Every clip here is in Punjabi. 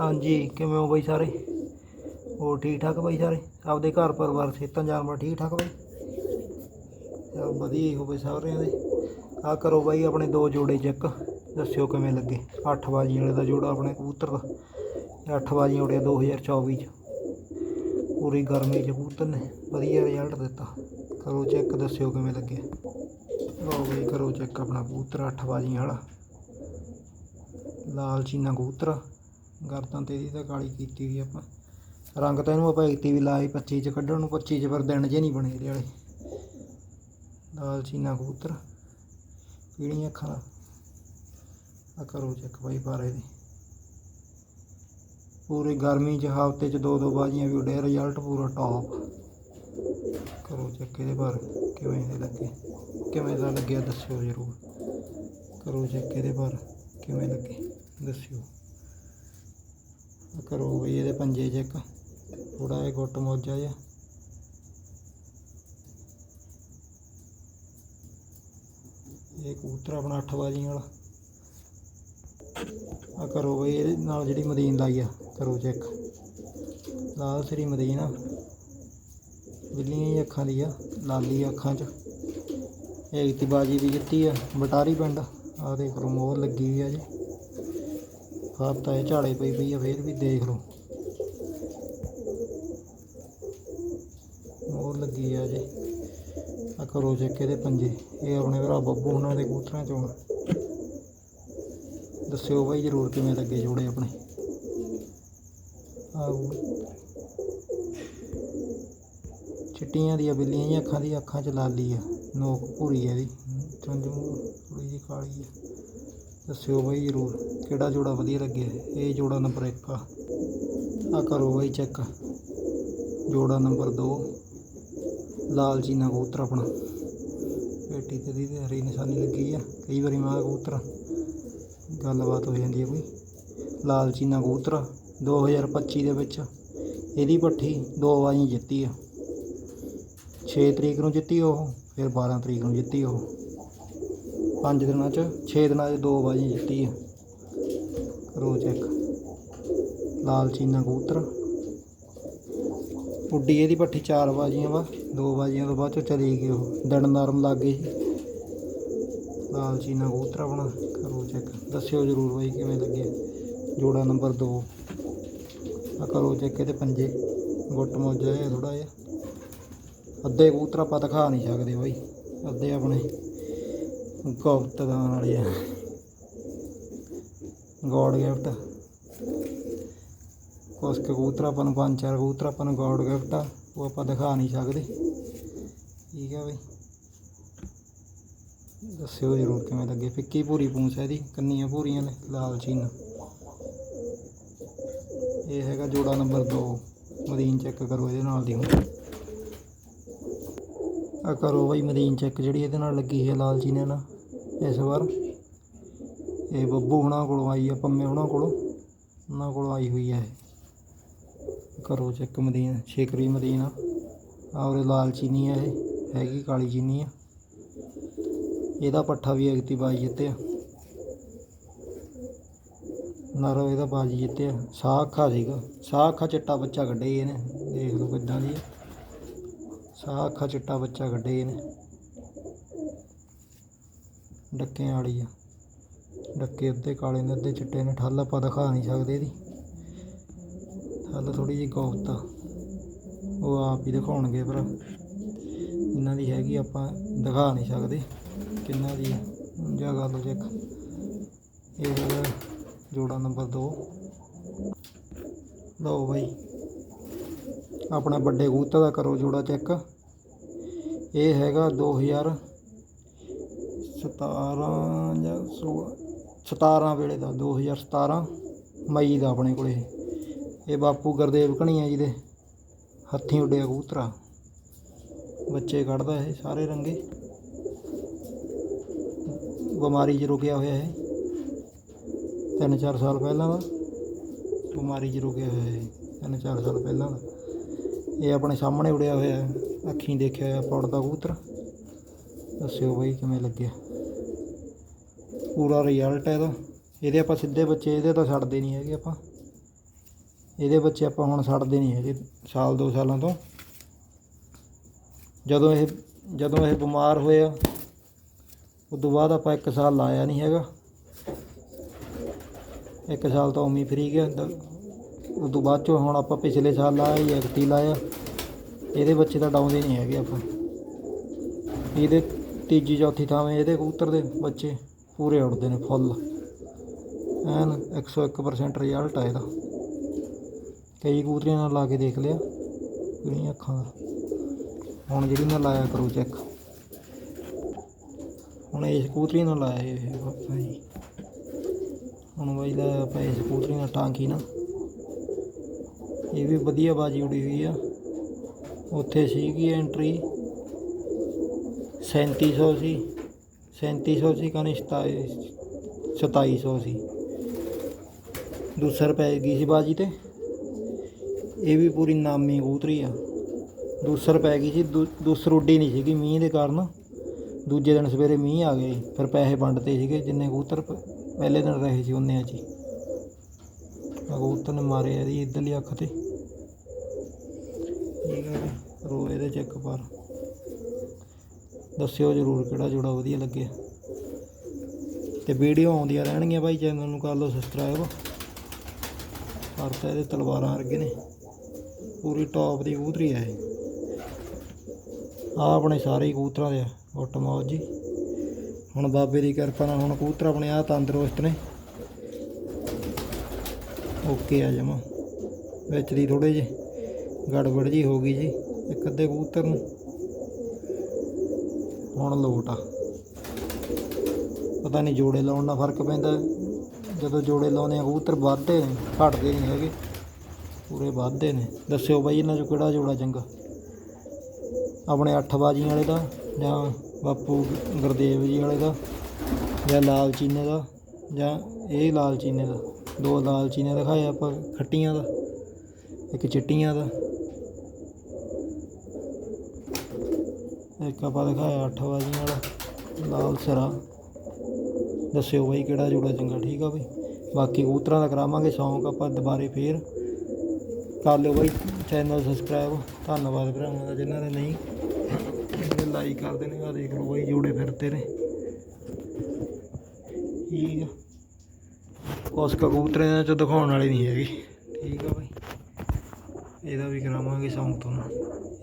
ਹਾਂਜੀ, ਕਿਵੇਂ ਹੋ ਬਾਈ ਸਾਰੇ? ਹੋਰ ਠੀਕ ਠਾਕ ਬਾਈ ਸਾਰੇ? ਆਪਦੇ ਘਰ ਪਰਿਵਾਰ ਸਿਹਤਾਂ ਜਾਨਵਰ ਠੀਕ ਠਾਕ ਬਾਈ? ਚਲੋ ਵਧੀਆ ਹੀ ਹੋਵੇ ਸਾਰਿਆਂ ਦੇ। ਆ ਕਰੋ ਬਾਈ ਆਪਣੇ ਦੋ ਜੋੜੇ ਚੈੱਕ। ਦੱਸਿਓ ਕਿਵੇਂ ਲੱਗੇ? 8 ਬਾਜੀ ਵਾਲੇ ਦਾ ਜੋੜਾ ਆਪਣੇ ਕਬੂਤਰ ਦਾ। ਇਹ ਅੱਠ ਬਾਜੀਆਂ ਉੜਿਆ 2024 ਚ। ਪੂਰੀ ਗਰਮੀ ਚ ਕਬੂਤਰ ਨੇ। ਵਧੀਆ ਰਿਜ਼ਲਟ ਦਿੱਤਾ। ਕਰੋ ਚੈੱਕ ਦੱਸਿਓ ਕਿਵੇਂ ਲੱਗੇ? ਲਓ ਬਈ ਕਰੋ ਚੈੱਕ ਆਪਣਾ ਕਬੂਤਰ 8 ਬਾਜੀਆਂ ਵਾਲਾ। ਲਾਲ ਚੀਨਾ ਕਬੂਤਰ। ਗਰਦਨ ਤੇ ਇਹਦੀ ਤਾਂ ਕਾਲੀ ਕੀਤੀ ਹੋਈ ਆਪਾਂ। ਰੰਗ ਤਾਂ ਇਹਨੂੰ ਆਪਾਂ ਇੱਤੀ ਵੀ ਲਾਈ 25 ਚ ਕੱਢਣ ਨੂੰ 25 ਚ ਪਰ ਦਿਨ ਜੇ ਨਹੀਂ ਬਣੇ ਇਹਦੇ ਵਾਲੇ। ਲਾਲ ਚੀਨਾ, ਕਬੂਤਰ ਪੀੜੀਆਂ ਅੱਖਾਂ ਦਾ। ਆ ਕਰੋ ਚੈੱਕ ਬਾਈ ਬਾਰੇ ਦੀ। ਪੂਰੀ ਗਰਮੀ ਚ ਹਫ਼ਤੇ ਚ ਦੋ ਦੋ ਬਾਜੀਆਂ ਵੀ ਉੱਡੇ ਰਿਜ਼ਲਟ ਪੂਰਾ ਟੌਪ ਕਰੋ ਚੈੱਕ ਇਹਦੇ ਬਾਰੇ, ਕਿਵੇਂ ਦੇ ਲੱਗੇ। ਕਿਵੇਂ ਦਾ ਲੱਗਿਆ ਦੱਸਿਓ ਜ਼ਰੂਰ। ਕਰੋ ਚੈੱਕ ਇਹਦੇ ਬਾਰੇ, ਕਿਵੇਂ ਲੱਗੇ, ਦੱਸਿਓ। ਕਰੋ ਬਈ ਇਹਦੇ ਪੰਜੇ ਚੈੱਕ ਥੋੜਾ ਜਿਹਾ ਗੁੱਟ ਮੋਜਾ ਜਿਹਾ। ਇਹ ਕਬੂਤਰ ਆਪਣਾ 8 ਬਾਜੀਆਂ ਵਾਲਾ। ਆ ਕਰੋ ਬਈ ਇਹਦੇ ਨਾਲ ਜਿਹੜੀ ਮਦੀਨ ਲਾਈ ਆ, ਕਰੋ ਚੈੱਕ ਲਾਲ ਸਰੀ ਮਦੀਨ ਆ। ਬਿੱਲੀਆਂ ਹੀ ਅੱਖਾਂ ਦੀ ਆ, ਲਾਲੀ ਅੱਖਾਂ 'ਚ। ਇਹ ਇਤੀ ਬਾਜੀ ਵੀ ਜਿੱਤੀ ਆ, ਬਟਾਰੀ ਪਿੰਡ। ਆ ਦੇਖ ਲਓ ਮੋਹਰ ਲੱਗੀ ਹੋਈ ਆ ਜੀ। ਖਾਤਾ ਇਹ ਝਾੜੇ ਪਈ ਪਈ ਆ, ਫੇਰ ਵੀ ਦੇਖ ਲਓ। ਮੋਹਰ ਲੱਗੀ ਆ ਜੀ। ਆ ਕਰੋ ਚੈੱਕ ਇਹਦੇ ਪੰਜੇ। ਇਹ ਆਪਣੇ ਭਰਾ ਬੱਬੂ ਉਹਨਾਂ ਦੇ ਕਬੂਤਰਾਂ ਚੋਂ ਦੱਸਿਓ ਬਾਈ ਜਰੂਰ ਕਿਵੇਂ ਲੱਗੇ ਜੋੜੇ ਆਪਣੇ। ਆਹ। ਚਿੱਟੀਆਂ ਦੀਆਂ, ਬਿੱਲੀਆਂ ਜਿਹੀਆਂ ਅੱਖਾਂ ਦੀ ਅੱਖਾਂ 'ਚ ਲਾਲੀ ਆ। ਨੋਕ ਭੂਰੀ ਆ ਇਹਦੀ। ਚੁੰਝ ਥੋੜੀ ਜਿਹੀ ਕਾਲੀ ਆ। ਦੱਸਿਓ ਬਾਈ ਜਰੂਰ, ਕਿਹੜਾ ਜੋੜਾ ਵਧੀਆ ਲੱਗਿਆ ਇਹ ਜੋੜਾ ਨੰਬਰ 1 ਆ। ਆ ਕਰੋ ਬਾਈ ਚੈੱਕ ਜੋੜਾ ਨੰਬਰ 2 ਲਾਲ ਚੀਨਾ ਕਬੂਤਰ ਆਪਣਾ। ਪੇਟੀ ਤੇ ਦੀ ਹਰੀ ਨਿਸ਼ਾਨੀ ਲੱਗੀ ਆ। ਕਈ ਵਾਰੀ ਮਾਂ ਕਬੂਤਰ। ਗੱਲਬਾਤ ਹੋ ਜਾਂਦੀ ਹੈ ਕੋਈ। ਲਾਲ ਚੀਨਾ ਕਬੂਤਰ 2025 ਦੇ ਵਿੱਚ। ਇਹਦੀ ਪੱਠੀ ਦੋ ਵਾਰੀ ਜਿੱਤੀ ਆ। 6 ਤਰੀਕ ਨੂੰ ਜਿੱਤੀ ਉਹ, ਫਿਰ 12 ਤਰੀਕ ਨੂੰ ਜਿੱਤੀ ਉਹ। ਪੰਜ ਦਿਨਾਂ ਚ 6 ਦਿਨਾਂ ਚ ਦੋ ਬਾਜ਼ੀ ਜਿੱਤੀ ਆ। ਕਰੋ ਚੈੱਕ। ਲਾਲ ਚੀਨਾ ਕਬੂਤਰ। ਉੱਡੀ ਇਹਦੀ ਪੱਠੀ ਚਾਰ ਬਾਜੀਆਂ ਵਾ, ਦੋ ਬਾਜੀਆਂ ਤੋਂ ਬਾਅਦ ਚ ਚਲੀ ਗਈ ਉਹ। ਦੜ ਨਰਮ ਲੱਗ ਗਈ ਸੀ। ਲਾਲ ਚੀਨਾ ਕਬੂਤਰ ਆਪਣਾ ਕਰੋ ਚੈੱਕ। ਦੱਸਿਓ ਜਰੂਰ ਬਾਈ ਕਿਵੇਂ ਲੱਗੇ। ਜੋੜਾ ਨੰਬਰ 2 ਆ ਕਰੋ ਚੈੱਕ ਇਹਦੇ ਪੰਜੇ। ਗੁੱਟ ਮੋਜਾ ਹੈ ਥੋੜਾ ਜਿਹਾ। ਅੱਧੇ ਕਬੂਤਰ ਆਪਾਂ ਦਿਖਾ ਨਹੀਂ ਸਕਦੇ ਬਾਈ। ਅੱਧੇ ਆਪਣੇ। ਗੁਪਤ ਦਾਨ ਵਾਲੇ ਆ। God gift. ਕੁਛ ਕਬੂਤਰ ਆਪਾਂ ਨੂੰ ਪੰਜ ਚਾਰ ਕਬੂਤਰ ਆਪਾਂ ਨੂੰ ਗੋਡ ਗਿਫਟ। ਆ ਉਹ ਆਪਾਂ ਦਿਖਾ ਨਹੀਂ ਸਕਦੇ। ਠੀਕ ਆ ਬਈ। ਦੱਸਿਓ ਜਰੂਰ ਕਿਵੇਂ ਲੱਗੇ। ਫਿੱਕੀ ਪੂਰੀ ਪੂੰਛ ਹੈ ਇਹਦੀ। ਕੰਨੀਆਂ ਪੂਰੀਆਂ ਨੇ, ਲਾਲ ਚੀਨ। ਇਹ ਹੈਗਾ ਜੋੜਾ ਨੰਬਰ 2 ਮਦੀਨ ਚੈੱਕ ਕਰੋ ਇਹਦੇ ਨਾਲ ਦੀ ਆ ਕਰੋ ਬਈ ਮਦੀਨ ਚੈੱਕ ਜਿਹੜੀ ਇਹਦੇ ਨਾਲ ਲੱਗੀ ਹੈ ਲਾਲ ਚੀਨੇ ਨਾਲ ਇਸ ਵਾਰ। ਇਹ ਬੱਬੂ ਹੁਣਾਂ ਕੋਲੋਂ ਆਈ ਆ, ਪੰਮੇ ਹੁਣਾਂ ਕੋਲੋਂ। ਉਹਨਾਂ ਕੋਲੋਂ ਆਈ ਹੋਈ ਹੈ ਇਹ। ਕਰੋ ਚੈੱਕ ਮਦੀਨ ਛੇਕਰੀ ਮਦੀਨ ਆ। ਔਰ ਲਾਲ ਚੀਨੀ ਆ ਇਹ, ਹੈਗੀ ਕਾਲੀ ਚੀਨੀ ਆ। ਇਹਦਾ ਪੱਠਾ ਵੀ ਅਗਤੀ ਬਾਜੀ ਜਿੱਤਿਆ। ਨਰੋ ਇਹਦਾ ਬਾਜੀ ਜਿੱਤਿਆ। ਸਾਖਾ ਸੀਗਾ ਸਾਹ ਚਿੱਟਾ ਬੱਚਾ ਕੱਢੇ ਇਹਨੇ। ਦੇਖ ਲਓ ਕਿੱਦਾਂ ਦੀ ਆ। ਚਿੱਟਾ ਬੱਚਾ ਕੱਢੇ ਇਹਨੇ। ਡੱਕਿਆਂ ਵਾਲੀ ਆ। ਡੱਕੇ ਅੱਧੇ ਕਾਲੇ ਨੇ ਅੱਧੇ ਚਿੱਟੇ ਨੇ, ਠੱਲ ਆਪਾਂ ਦਿਖਾ ਨਹੀਂ ਸਕਦੇ ਇਹਦੀ। ਠੱਲ ਥੋੜੀ ਜਿਹੀ ਗੌਫਤ ਆ। ਉਹ ਆਪ ਹੀ ਦਿਖਾਉਣਗੇ ਭਰਾ। ਇਹਨਾਂ ਦੀ ਹੈਗੀ ਆਪਾਂ ਦਿਖਾ ਨਹੀਂ ਸਕਦੇ ਕਿੰਨਾ ਦੀ ਆ। ਜਾ ਗੱਲ ਚੈੱਕ। ਇਹ ਹੈਗਾ ਜੋੜਾ ਨੰਬਰ 2 ਲਓ ਬਾਈ। ਆਪਣਾ ਵੱਡੇ ਕਬੂਤਰ ਦਾ ਕਰੋ ਜੋੜਾ ਚੈੱਕ। ਇਹ ਹੈਗਾ 2017 ਜਾਂ 16 17 ਵੇਲੇ ਦਾ 2017 ਮਈ ਦਾ ਆਪਣੇ ਕੋਲੇ ਇਹ। ਬਾਪੂ ਗੁਰਦੇਵ ਘਣੀਆ ਜੀ ਦੇ ਹੱਥੀਂ ਉੱਡਿਆ ਕਬੂਤਰਾ ਬੱਚੇ ਕੱਢਦਾ ਇਹ ਸਾਰੇ ਰੰਗੇ। ਬਿਮਾਰੀ 'ਚ ਰੁਕਿਆ ਹੋਇਆ ਇਹ। ਤਿੰਨ ਚਾਰ ਸਾਲ ਪਹਿਲਾਂ ਦਾ ਬਿਮਾਰੀ 'ਚ ਰੁਕਿਆ ਹੋਇਆ ਇਹ। ਤਿੰਨ ਚਾਰ ਸਾਲ ਪਹਿਲਾਂ ਦਾ ਇਹ ਆਪਣੇ ਸਾਹਮਣੇ ਉੜਿਆ ਹੋਇਆ, ਅੱਖੀਂ ਦੇਖਿਆ ਹੋਇਆ ਪੌੜਦਾ ਕਬੂਤਰ। ਦੱਸਿਓ ਬਾਈ ਕਿਵੇਂ ਲੱਗਿਆ। ਪੂਰਾ ਰਿਜ਼ਲਟ ਹੈ ਇਹਦਾ। ਇਹਦੇ ਆਪਾਂ ਸਿੱਧੇ ਬੱਚੇ, ਇਹਦੇ ਤਾਂ ਛੱਡਦੇ ਨਹੀਂ ਹੈਗੇ ਆਪਾਂ। ਇਹਦੇ ਬੱਚੇ ਆਪਾਂ ਹੁਣ ਛੱਡਦੇ ਨਹੀਂ ਹੈਗੇ, ਸਾਲ, ਦੋ ਸਾਲਾਂ ਤੋਂ। ਜਦੋਂ ਇਹ ਜਦੋਂ ਇਹ ਬਿਮਾਰ ਹੋਇਆ ਉਸ ਤੋਂ ਬਾਅਦ ਆਪਾਂ ਇੱਕ ਸਾਲ ਲਾਇਆ ਨਹੀਂ ਹੈਗਾ। ਇੱਕ ਸਾਲ ਤਾਂ ਉਮੀ ਫਰੀ ਗਿਆ। ਦ- ਉਸ ਤੋਂ ਬਾਅਦ ਚੋਂ ਹੁਣ ਆਪਾਂ ਪਿਛਲੇ ਸਾਲ ਲਾਇਆ ਹੀ ਐਕਟੀ ਲਾਇਆ। ਇਹਦੇ ਬੱਚੇ ਤਾਂ ਡਾਉਂਦੇ ਨਹੀਂ ਹੈਗੇ ਆਪਾਂ। ਇਹਦੇ ਤੀਜੀ, ਚੌਥੀ ਥਾਵੇਂ ਇਹਦੇ ਕਬੂਤਰ ਦੇ ਬੱਚੇ। ਪੂਰੇ ਉੱਡਦੇ ਨੇ ਫੁੱਲ। ਐਨ 101% ਰਿਜ਼ਲਟ ਆ ਇਹਦਾ। ਕਈ ਕਬੂਤਰੀਆਂ ਨਾਲ ਲਾ ਕੇ ਦੇਖ ਲਿਆ ਕਿਹੜੀਆਂ ਅੱਖਾਂ ਦਾ। ਹੁਣ ਜਿਹੜੀ ਮੈਂ ਲਾਇਆ ਕਰੋ ਚੈੱਕ ਹੁਣ ਇਸ ਕਬੂਤਰੀ ਨਾਲ ਲਾਇਆ ਇਹ ਬਾਬਾ ਜੀ। ਹੁਣ ਬਾਈ ਲਾਇਆ ਆਪਾਂ ਇਸ ਕਬੂਤਰੀ ਨਾਲ ਟਾਂਕੀ ਨਾ। ਇਹ ਵੀ ਵਧੀਆ ਬਾਜੀ ਉੜੀ ਹੋਈ ਆ। ਉੱਥੇ ਸੀਗੀ ਐਂਟਰੀ 3700 ਸੀ। 3700 ਸੀ ਕਨੇ 2700 ਸੀ ਦੂਸਰ ਪੈ ਗਈ ਸੀ ਬਾਜੀ ਤੇ। ਇਹ ਵੀ ਪੂਰੀ ਨਾਮੀ ਕਬੂਤਰੀ ਆ। ਦੂਸਰ ਪੈ ਗਈ ਸੀ, ਦੂ- ਦੂਸਰ ਉੱਡੀ ਨਹੀਂ ਸੀਗੀ ਮੀਂਹ ਦੇ ਕਾਰਨ। ਦੂਜੇ ਦਿਨ ਸਵੇਰੇ ਮੀਂਹ ਆ ਗਏ, ਫਿਰ ਪੈਸੇ ਵੰਡਤੇ ਸੀਗੇ, ਜਿੰਨੇ ਕਬੂਤਰ ਪਹਿਲੇ ਦਿਨ ਰਹੇ ਸੀ ਉਹਨੇ ਚ ਹੀ। ਕਬੂਤਰ ਨੇ ਮਾਰੇ ਇਹਦੀ ਇੱਧਰਲੀ ਅੱਖ ਤੇ। ਠੀਕ ਆ ਰੋ ਇਹਦੇ ਚੈੱਕ ਪਰ। ਦੱਸਿਓ ਜਰੂਰ ਕਿਹੜਾ ਜੋੜਾ ਵਧੀਆ ਲੱਗਿਆ ਤੇ ਵੀਡੀਓ ਆਉਂਦੀਆਂ ਰਹਿਣਗੀਆਂ ਭਾਈ ਚੈਨਲ ਨੂੰ ਕਰ ਲਓ ਸਬਸਕ੍ਰਾਈਬ ਕਰਤਾ ਇਹਦੇ ਤਲਵਾਰਾਂ ਵਰਗੇ ਨੇ। ਪੂਰੀ ਟੌਪ ਦੀ ਕਬੂਤਰੀ ਆ ਇਹ। ਆ ਆਪਣੇ ਸਾਰੇ ਕਬੂਤਰਾਂ ਦੇ ਗੁੱਟ ਮੌਜ ਜੀ। ਹੁਣ ਬਾਬੇ ਦੀ ਕਿਰਪਾ ਨਾਲ ਹੁਣ ਕਬੂਤਰ ਆਪਣੇ ਆ ਤੰਦਰੁਸਤ ਨੇ। ਓਕੇ ਆ ਜਮਾ। ਵਿੱਚ ਦੀ ਥੋੜੇ ਜੇ ਗੜਬੜ ਜੀ ਹੋ ਗਈ ਜੀ, ਇੱਕ ਅੱਧੇ ਕਬੂਤਰ ਨੂੰ। ਹੁਣ ਲੋਟ ਆ। ਪਤਾ ਨਹੀਂ ਜੋੜੇ ਲਾਉਣ ਨਾਲ ਫ਼ਰਕ ਪੈਂਦਾ। ਜਦੋਂ ਜੋੜੇ ਲਾਉਂਦੇ ਆ, ਕਬੂਤਰ ਵੱਧਦੇ ਨੇ, ਘਟਦੇ ਨਹੀਂ ਹੈਗੇ। ਪੂਰੇ ਵੱਧਦੇ ਨੇ। ਦੱਸਿਓ ਬਾਈ ਇਹਨਾਂ ਚੋਂ ਕਿਹੜਾ ਜੋੜਾ ਚੰਗਾ? ਆਪਣੇ ਅੱਠ ਬਾਜੀਆਂ ਵਾਲੇ ਦਾ ਜਾਂ ਬਾਪੂ ਗੁਰਦੇਵ ਜੀ ਵਾਲੇ ਦਾ ਜਾਂ ਲਾਲ ਚੀਨੇ ਦਾ ਜਾਂ ਇਹ ਲਾਲ ਚੀਨੇ ਦਾ? ਦੋ ਲਾਲ ਚੀਨੇ ਦਿਖਾਏ ਆਪਾਂ, ਖੱਟੀਆਂ ਦਾ, ਇੱਕ ਚਿੱਟੀਆਂ ਦਾ। ਇੱਕ ਆਪਾਂ ਦਿਖਾਇਆ ਅੱਠ ਬਾਜੀਆਂ ਵਾਲਾ ਲਾਲ ਸਰਾ। ਦੱਸਿਓ ਬਾਈ ਕਿਹੜਾ ਜੋੜਾ ਚੰਗਾ, ਠੀਕ ਆ ਬਈ? ਬਾਕੀ ਕਬੂਤਰਾਂ ਦਾ ਕਰਾਵਾਂਗੇ, ਸ਼ੌਂਕ ਆਪਾਂ ਦੁਬਾਰੇ ਫੇਰ। ਕਰ ਲਿਓ ਬਾਈ ਚੈਨਲ ਸਬਸਕ੍ਰਾਈਬ ਧੰਨਵਾਦ ਭਰਾਵਾਂ ਦਾ, ਜਿਨ੍ਹਾਂ ਨੇ ਨਹੀਂ ਇਹ ਲਾਈਕ ਕਰਦੇ ਨੇ ਆ, ਦੇਖ ਲਓ ਬਾਈ ਜੋੜੇ ਫਿਰਦੇ ਨੇ ਠੀਕ ਆ। ਉਸ ਕਬੂਤਰਾਂ ਚ ਦਿਖਾਉਣ ਵਾਲੀ ਨਹੀਂ ਹੈਗੀ। ਠੀਕ ਆ ਬਾਈ। ਇਹਦਾ ਵੀ ਕਰਾਵਾਂਗੇ ਸ਼ੌਂਕ ਤੋਂ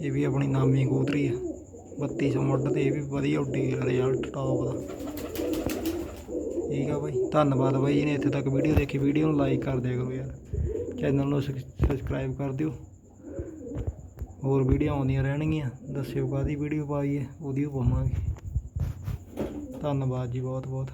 ਇਹ ਵੀ ਆਪਣੀ ਨਾਮੀ ਕਬੂਤਰੀ ਆ। 3200 ਮੁੱਢ ਤੇ ਇਹ ਵੀ ਵਧੀਆ ਉੱਡੀ ਰਿਜ਼ਲਟ ਟੌਪ ਦਾ। ਠੀਕ ਆ ਬਾਈ। ਧੰਨਵਾਦ ਬਾਈ ਜੀ ਨੇ ਇੱਥੇ ਤੱਕ ਵੀਡੀਓ ਦੇਖੀ। ਵੀਡੀਓ ਨੂੰ ਲਾਈਕ ਕਰ ਦਿਆ ਕਰੋ ਯਾਰ। ਚੈਨਲ ਨੂੰ ਸਬਸਕ੍ਰਾਈਬ ਕਰ ਦਿਓ। ਹੋਰ ਵੀਡੀਓ ਆਉਂਦੀਆਂ ਰਹਿਣਗੀਆਂ। ਦੱਸਿਓ ਕਾਹਦੀ ਵੀਡੀਓ ਪਾਈਏ ਉਹਦੀ ਪਾਵਾਂਗੇ। ਧੰਨਵਾਦ ਜੀ ਬਹੁਤ ਬਹੁਤ